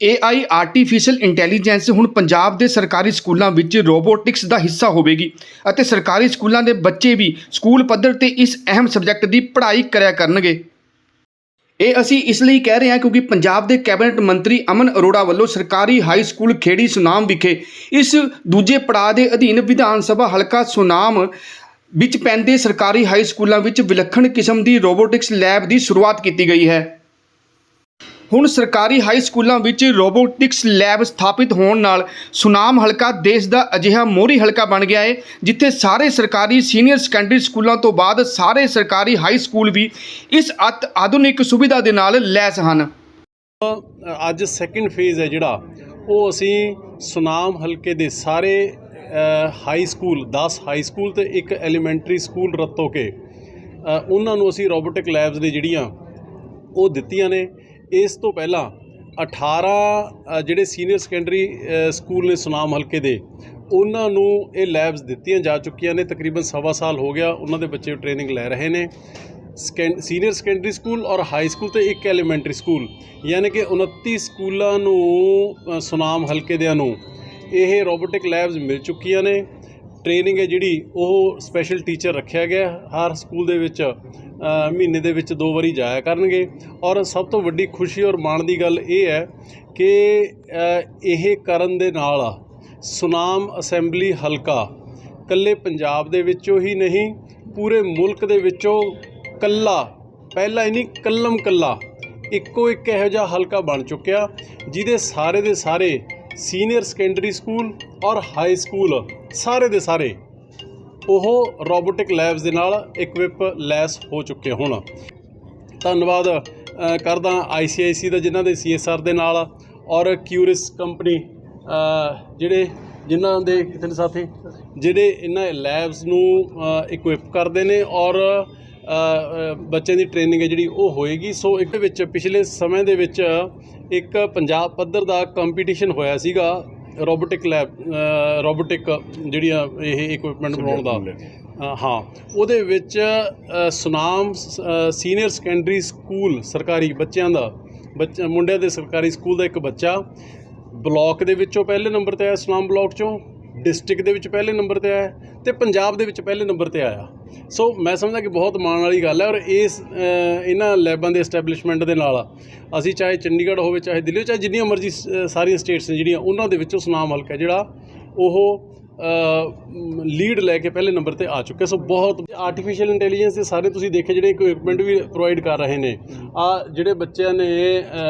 AI artificial intelligence ਹੁਣ ਪੰਜਾਬ ਦੇ ਸਰਕਾਰੀ ਸਕੂਲਾਂ ਵਿੱਚ ਰੋਬੋਟਿਕਸ ਦਾ ਹਿੱਸਾ ਹੋਵੇਗੀ ਅਤੇ ਸਰਕਾਰੀ ਸਕੂਲਾਂ ਦੇ ਬੱਚੇ ਵੀ ਸਕੂਲ ਪੱਧਰ ਤੇ ਇਸ ਅਹਿਮ ਸਬਜੈਕਟ ਦੀ ਪੜ੍ਹਾਈ ਕਰਿਆ ਕਰਨਗੇ। ਇਹ ਅਸੀਂ ਇਸ ਲਈ ਕਹਿ ਰਹੇ ਹਾਂ ਕਿਉਂਕਿ ਪੰਜਾਬ ਦੇ ਕੈਬਨਿਟ ਮੰਤਰੀ ਅਮਨ ਅਰੋੜਾ ਵੱਲੋਂ ਸਰਕਾਰੀ ਹਾਈ ਸਕੂਲ ਖੇੜੀ ਸੁਨਾਮ ਵਿਖੇ ਇਸ ਦੂਜੇ ਪੜਾਅ ਦੇ ਅਧੀਨ ਵਿਧਾਨ ਸਭਾ ਹਲਕਾ ਸੁਨਾਮ ਵਿੱਚ ਪੈਂਦੇ ਸਰਕਾਰੀ ਹਾਈ ਸਕੂਲਾਂ ਵਿੱਚ ਵਿਲੱਖਣ ਕਿਸਮ ਦੀ ਰੋਬੋਟਿਕਸ ਲੈਬ ਦੀ ਸ਼ੁਰੂਆਤ ਕੀਤੀ ਗਈ ਹੈ। ਹੁਣ ਸਰਕਾਰੀ ਹਾਈ ਸਕੂਲਾਂ ਵਿੱਚ ਰੋਬੋਟਿਕਸ ਲੈਬ ਸਥਾਪਿਤ ਹੋਣ ਨਾਲ ਸੁਨਾਮ ਹਲਕਾ ਦੇਸ਼ ਦਾ ਅਜਿਹਾ ਮੋਹਰੀ ਹਲਕਾ ਬਣ ਗਿਆ ਹੈ, ਜਿੱਥੇ ਸਾਰੇ ਸਰਕਾਰੀ ਸੀਨੀਅਰ ਸੈਕੰਡਰੀ ਸਕੂਲਾਂ ਤੋਂ ਬਾਅਦ ਸਾਰੇ ਸਰਕਾਰੀ ਹਾਈ ਸਕੂਲ ਵੀ ਇਸ ਅਤ ਆਧੁਨਿਕ ਸੁਵਿਧਾ ਦੇ ਨਾਲ ਲੈਸ ਹਨ। ਅੱਜ ਸੈਕਿੰਡ ਫੇਜ਼ ਹੈ ਜਿਹੜਾ, ਉਹ ਅਸੀਂ ਸੁਨਾਮ ਹਲਕੇ ਦੇ ਸਾਰੇ ਹਾਈ ਸਕੂਲ 10 ਹਾਈ ਸਕੂਲ ਤੇ ਇੱਕ ਐਲੀਮੈਂਟਰੀ ਸਕੂਲ ਰੱਤੋ ਕੇ ਉਹਨਾਂ ਨੂੰ ਅਸੀਂ ਰੋਬੋਟਿਕ ਲੈਬਸ ਦੇ ਜਿਹੜੀਆਂ, ਉਹ ਦਿੱਤੀਆਂ ਨੇ। ਇਸ ਤੋਂ ਪਹਿਲਾਂ 18 ਜਿਹੜੇ ਸੀਨੀਅਰ ਸੈਕੰਡਰੀ ਸਕੂਲ ਨੇ ਸੁਨਾਮ ਹਲਕੇ ਦੇ, ਉਹਨਾਂ ਨੂੰ ਇਹ ਲੈਬਸ ਦਿੱਤੀਆਂ ਜਾ ਚੁੱਕੀਆਂ ਨੇ। ਤਕਰੀਬਨ ਸਵਾ ਸਾਲ ਹੋ ਗਿਆ ਉਹਨਾਂ ਦੇ ਬੱਚੇ ਟ੍ਰੇਨਿੰਗ ਲੈ ਰਹੇ ਨੇ। ਸਕੈਂ- ਸੀਨੀਅਰ ਸੈਕੰਡਰੀ ਸਕੂਲ ਔਰ ਹਾਈ ਸਕੂਲ ਤੇ ਇੱਕ ਐਲੀਮੈਂਟਰੀ ਸਕੂਲ ਯਾਨੀ ਕਿ 29 ਸਕੂਲਾਂ ਨੂੰ ਸੁਨਾਮ ਹਲਕੇ ਦਿਆਂ ਨੂੰ ਇਹ ਰੋਬੋਟਿਕ ਲੈਬਸ ਮਿਲ ਚੁੱਕੀਆਂ ਨੇ। ਟ੍ਰੇਨਿੰਗ ਹੈ ਜਿਹੜੀ, ਉਹ ਸਪੈਸ਼ਲ ਟੀਚਰ ਰੱਖਿਆ ਗਿਆ। ਹਰ ਸਕੂਲ ਦੇ ਵਿੱਚ ਮਹੀਨੇ ਦੇ ਵਿੱਚ ਦੋ ਵਾਰੀ ਜਾਇਆ ਕਰਨਗੇ। ਔਰ ਸਭ ਤੋਂ ਵੱਡੀ ਖੁਸ਼ੀ ਔਰ ਮਾਣ ਦੀ ਗੱਲ ਇਹ ਹੈ ਕਿ ਇਹ ਕਰਨ ਦੇ ਨਾਲ ਸੁਨਾਮ ਅਸੈਂਬਲੀ ਹਲਕਾ ਕੱਲੇ ਪੰਜਾਬ ਦੇ ਵਿੱਚੋਂ ਹੀ ਨਹੀਂ, ਪੂਰੇ ਮੁਲਕ ਦੇ ਵਿੱਚੋਂ ਕੱਲਾ ਪਹਿਲਾ ਹੀ ਨਹੀਂ ਕੱਲਮ ਕੱਲਾ ਇੱਕੋ ਇੱਕ ਇਹੋ ਜਿਹਾ ਹਲਕਾ ਬਣ ਚੁੱਕਿਆ, ਜਿਹਦੇ ਸਾਰੇ ਦੇ ਸਾਰੇ ਸੀਨੀਅਰ ਸੈਕੰਡਰੀ ਸਕੂਲ ਔਰ ਹਾਈ ਸਕੂਲ ਸਾਰੇ ਦੇ ਸਾਰੇ ਉਹ ਰੋਬੋਟਿਕ ਲੈਬਸ ਦੇ ਨਾਲ ਇਕਵਿਪ ਲੈਸ ਹੋ ਚੁੱਕੇ ਹੁਣ। ਧੰਨਵਾਦ ਕਰਦਾ ICIC ਦਾ ਜਿਨ੍ਹਾਂ ਦੇ CSR ਦੇ ਨਾਲ ਔਰ ਕਿਊਰਿਸ ਕੰਪਨੀ ਜਿਹੜੇ ਜਿਨ੍ਹਾਂ ਦੇ ਕਿਤੇ ਸਾਥੀ, ਜਿਹੜੇ ਇਹਨਾਂ ਲੈਬਸ ਨੂੰ ਇਕਵਿਪ ਕਰਦੇ ਨੇ ਔਰ ਬੱਚਿਆਂ ਦੀ ਟ੍ਰੇਨਿੰਗ ਹੈ ਜਿਹੜੀ ਉਹ ਹੋਏਗੀ। ਸੋ ਇੱਕ ਵਿੱਚ ਪਿਛਲੇ ਸਮੇਂ ਦੇ ਵਿੱਚ ਇੱਕ ਪੰਜਾਬ ਪੱਧਰ ਦਾ ਕੰਪੀਟੀਸ਼ਨ ਹੋਇਆ ਸੀਗਾ। ਰੋਬੋਟਿਕ ਲੈਬ ਰੋਬੋਟਿਕ ਜਿਹੜੀਆਂ ਇਹ ਇਕਵਿਪਮੈਂਟ ਬਣਾਉਣ ਦਾ। ਹਾਂ। ਉਹਦੇ ਵਿੱਚ ਸੁਨਾਮ ਸੀਨੀਅਰ ਸੈਕੰਡਰੀ ਸਕੂਲ ਸਰਕਾਰੀ ਬੱਚਿਆਂ ਦਾ ਬੱਚਾ ਮੁੰਡਿਆਂ ਦੇ ਸਰਕਾਰੀ ਸਕੂਲ ਦਾ ਇੱਕ ਬੱਚਾ। ਬਲਾਕ ਦੇ ਵਿੱਚੋਂ ਪਹਿਲੇ ਨੰਬਰ ਤੇ ਆਇਆ ਸੁਨਾਮ ਬਲਾਕ ਚੋਂ। ਡਿਸਟ੍ਰਿਕਟ ਦੇ ਵਿੱਚ ਪਹਿਲੇ ਨੰਬਰ ਤੇ ਆਇਆ ਤੇ ਪੰਜਾਬ ਦੇ ਵਿੱਚ ਪਹਿਲੇ ਨੰਬਰ ਤੇ ਆਇਆ। ਸੋ ਮੈਂ ਸਮਝਦਾ ਕਿ ਬਹੁਤ ਮਾਣ ਵਾਲੀ ਗੱਲ ਹੈ ਔਰ ਇਸ ਅ, ਇਹਨਾਂ ਲੈਬਾਂ ਦੇ ਐਸਟੈਬਲਿਸ਼ਮੈਂਟ ਦੇ ਨਾਲ ਅਸੀਂ ਚਾਹੇ ਚੰਡੀਗੜ੍ਹ ਹੋਵੇ ਚਾਹੇ ਦਿੱਲੀ ਹੋਵੇ, ਚਾਹੇ ਜਿੰਨੀਆਂ ਮਰਜ਼ੀ ਸਾਰੀਆਂ ਸਟੇਟਸ ਨੇ ਜਿਹੜੀਆਂ ਉਹਨਾਂ ਦੇ ਵਿੱਚੋਂ ਸੁਨਾਮ ਹਲਕਾ ਹੈ ਜਿਹੜਾ ਉਹ ਲੀਡ ਲੈ ਕੇ ਪਹਿਲੇ ਨੰਬਰ ਤੇ ਆ ਚੁੱਕੇ ਸੋ ਬਹੁਤ ਆਰਟੀਫੀਸ਼ੀਅਲ ਇੰਟੈਲੀਜੈਂਸ ਦੇ ਸਾਰੇ ਤੁਸੀਂ ਦੇਖੇ ਜਿਹੜੇ ਇਕਵਿਪਮੈਂਟ ਵੀ ਪ੍ਰੋਵਾਈਡ ਕਰ ਰਹੇ ਨੇ ਆ ਜਿਹੜੇ ਬੱਚਿਆਂ ਨੇ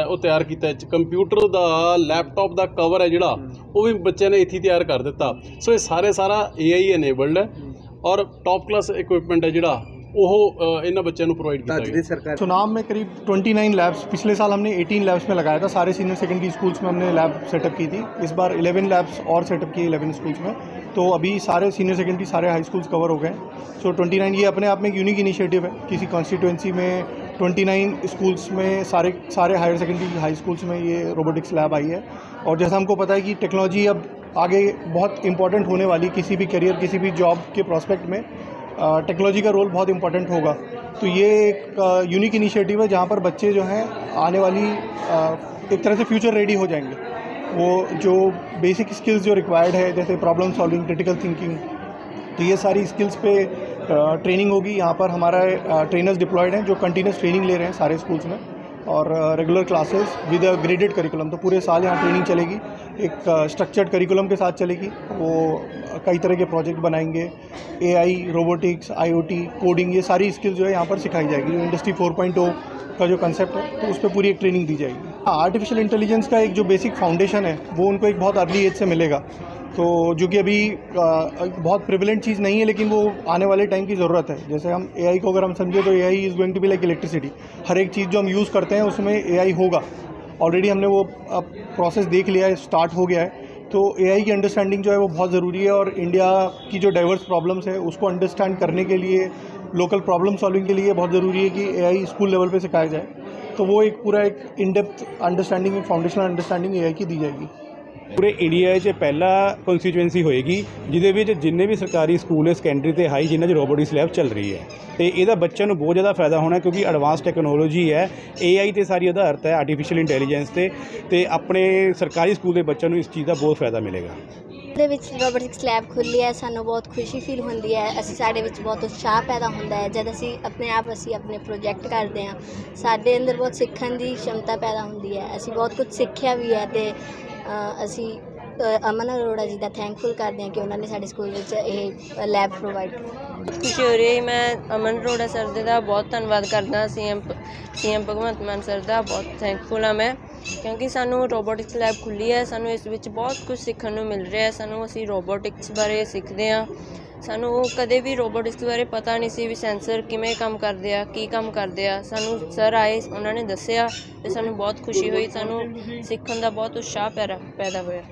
ਉਹ ਤਿਆਰ ਕੀਤਾ ਕੰਪਿਊਟਰ ਦਾ ਲੈਪਟਾਪ ਦਾ ਕਵਰ ਹੈ ਜਿਹੜਾ ਉਹ ਵੀ ਬੱਚਿਆਂ ਨੇ ਇੱਥੇ ਤਿਆਰ ਕਰ ਦਿੱਤਾ। ਸੋ ਇਹ ਸਾਰੇ ਸਾਰਾ AI ਇਨੇਬਲਡ ਹੈ। ਔਰ ਟੌਪ ਕਲਾਸ ਇਕਵਿਪਮੈਂਟ ਹੈ ਜਿਹੜਾ ਉਹ ਅ, ਇਹਨਾਂ ਬੱਚਿਆਂ ਨੂੰ ਪ੍ਰੋਵਾਈਡ ਕੀਤਾ ਗਿਆ सुनाम में करीब 29 लैब्स पिछले साल हमने 18 लैब्स में लगाया था सारे सीनियर सेकेंडरी स्कूल्स में हमने लैब सेटअप की थी इस बार 11 लैब्स और सेटअप किए 11 स्कूल्स में तो अभी सारे सीनियर सेकेंडरी सारे हाई स्कूल्स कवर हो गए हैं सो 29 ये अपने आप में एक यूनिक इनिशिएटिव है किसी कॉन्स्टिट्यूंसी में 29 स्कूल्स में सारे सारे हायर सेकेंडरी हाई स्कूल्स में ये रोबोटिक्स लैब आई है और जैसा हमको पता है कि टेक्नोलॉजी अब आगे बहुत इंपॉर्टेंट होने वाली किसी भी करियर किसी भी जॉब के प्रोस्पेक्ट में टेक्नोलॉजी का रोल बहुत इम्पोर्टेंट होगा। तो ये एक यूनिक इनिशिएटिव है जहाँ पर बच्चे जो हैं आने वाली एक तरह से फ्यूचर रेडी हो जाएँगे। वो जो बेसिक स्किल्स जो रिक्वायर्ड है, जैसे प्रॉब्लम सॉल्विंग क्रिटिकल थिंकिंग तो ये सारी स्किल्स पे ट्रेनिंग होगी। यहाँ पर हमारा ट्रेनर्स डिप्लॉयड हैं जो कंटिन्यूस ट्रेनिंग ले रहे हैं सारे स्कूल्स में। और regular classes with a graded curriculum तो पूरे साल यहाँ ट्रेनिंग चलेगी। एक स्ट्रक्चर्ड करिकुलम के साथ चलेगी। वो कई तरह के प्रोजेक्ट बनाएँगे। एआई रोबोटिक्स आईओटी कोडिंग ये सारी स्किल्स जो है यहाँ पर सिखाई जाएगी। जो इंडस्ट्री 4.0 का जो कंसेप्ट है तो उस पर पूरी एक ट्रेनिंग दी जाएगी। हाँ आर्टिफिशियल इंटेलिजेंस का एक जो बेसिक फाउंडेशन है, वो उनको एक बहुत अर्ली एज से मिलेगा। तो जो कि अभी बहुत प्रिविलेंट चीज़ नहीं है, लेकिन वो आने वाले टाइम की ज़रूरत है। जैसे हम एआई को अगर हम समझे तो AI is going to be like electricity हर एक चीज़ जो हम यूज़ करते हैं, उसमें एआई होगा। ऑलरेडी हमने वो अब प्रोसेस देख लिया है स्टार्ट हो गया है। तो एआई की अंडरस्टैंडिंग जो है, वो बहुत ज़रूरी है, और इंडिया की जो डाइवर्स प्रॉब्लम्स है, उसको अंडरस्टैंड करने के लिए लोकल प्रॉब्लम सॉल्विंग के लिए बहुत ज़रूरी है कि एआई स्कूल लेवल पे सिखाया जाए। तो वो एक पूरा एक इन डेप्थ अंडरस्टैंडिंग एक फाउंडेशनल अंडरस्टैंडिंग एआई की दी जाएगी। ਪੂਰੇ ਇੰਡੀਆ 'ਚ ਪਹਿਲਾ ਕਨਸਟੀਚੁਐਂਸੀ ਹੋਏਗੀ, ਜਿਹਦੇ ਵਿੱਚ ਜਿੰਨੇ ਵੀ ਸਰਕਾਰੀ ਸਕੂਲ ਹੈ ਸੈਕੰਡਰੀ ਤੇ ਹਾਈ ਜਿਨ੍ਹਾਂ 'ਚ ਰੋਬੋਟਿਕਸ ਲੈਬ ਚੱਲ ਰਹੀ ਹੈ। ਤੇ ਇਹਦਾ ਬੱਚਿਆਂ ਨੂੰ ਬਹੁਤ ਜ਼ਿਆਦਾ ਫਾਇਦਾ ਹੋਣਾ, ਕਿਉਂਕਿ ਐਡਵਾਂਸ ਟੈਕਨੋਲੋਜੀ ਹੈ AI ਤੇ ਸਾਰੀ ਆਧਾਰਿਤ ਹੈ ਆਰਟੀਫੀਸ਼ੀਅਲ ਇੰਟੈਲੀਜੈਂਸ ਤੇ ਤੇ ਆਪਣੇ ਸਰਕਾਰੀ ਸਕੂਲ ਦੇ ਬੱਚਿਆਂ ਨੂੰ ਇਸ ਚੀਜ਼ ਦਾ ਬਹੁਤ ਫਾਇਦਾ ਮਿਲੇਗਾ। ਦੇ ਵਿੱਚ ਰੋਬੋਟਿਕਸ ਲੈਬ ਖੁੱਲੀ ਹੈ, ਸਾਨੂੰ ਬਹੁਤ ਖੁਸ਼ੀ ਫੀਲ ਹੁੰਦੀ ਹੈ, ਅਸੀਂ ਸਾਡੇ ਵਿੱਚ ਬਹੁਤ ਉਤਸ਼ਾਹ ਪੈਦਾ ਹੁੰਦਾ ਹੈ, ਜਦ ਅਸੀਂ ਆਪਣੇ ਆਪ, ਅਸੀਂ ਆਪਣੇ ਪ੍ਰੋਜੈਕਟ ਕਰਦੇ ਹਾਂ, ਸਾਡੇ ਅੰਦਰ ਬਹੁਤ ਸਿੱਖਣ ਦੀ ਸ਼ਮਤਾ ਪੈਦਾ ਹੁੰਦੀ ਹੈ, ਅਸੀਂ ਬਹੁਤ ਕੁਝ ਸਿੱਖਿਆ ਵੀ ਹੈ ਤੇ ਅਸੀਂ ਅਮਨ ਅਰੋੜਾ ਜੀ ਦਾ ਥੈਂਕਫੁਲ ਕਰਦੇ ਹਾਂ ਕਿ ਉਹਨਾਂ ਨੇ ਸਾਡੇ ਸਕੂਲ ਵਿੱਚ ਇਹ ਲੈਬ ਪ੍ਰੋਵਾਈਡ ਖੁਸ਼ੀ ਹੋ ਰਹੀ ਮੈਂ ਅਮਨ ਅਰੋੜਾ ਸਰ ਦੇ ਦਾ ਬਹੁਤ ਧੰਨਵਾਦ ਕਰਦਾ CM CM Bhagwant Mann sir ਦਾ, ਬਹੁਤ ਥੈਂਕਫੁਲ ਹਾਂ ਮੈਂ। ਕਿਉਂਕਿ ਸਾਨੂੰ ਰੋਬੋਟਿਕਸ ਲੈਬ ਖੁੱਲੀ ਹੈ, ਸਾਨੂੰ ਇਸ ਵਿੱਚ ਬਹੁਤ ਕੁਝ ਸਿੱਖਣ ਨੂੰ ਮਿਲ ਰਿਹਾ ਹੈ, ਸਾਨੂੰ ਅਸੀਂ ਰੋਬੋਟਿਕਸ ਬਾਰੇ ਸਿੱਖਦੇ ਹਾਂ। ਸਾਨੂੰ ਕਦੇ ਵੀ ਰੋਬੋਟਿਕਸ ਬਾਰੇ ਪਤਾ ਨਹੀਂ ਸੀ ਵੀ ਸੈਂਸਰ ਕਿਵੇਂ ਕੰਮ ਕਰਦੇ ਆ, ਕੀ ਕੰਮ ਕਰਦੇ ਆ। ਸਾਨੂੰ ਸਰ ਆਏ, ਉਹਨਾਂ ਨੇ ਦੱਸਿਆ ਤੇ ਸਾਨੂੰ ਬਹੁਤ ਖੁਸ਼ੀ ਹੋਈ, ਸਾਨੂੰ ਸਿੱਖਣ ਦਾ ਬਹੁਤ ਉਤਸ਼ਾਹ ਪੈਰਾ ਪੈਦਾ ਹੋਇਆ।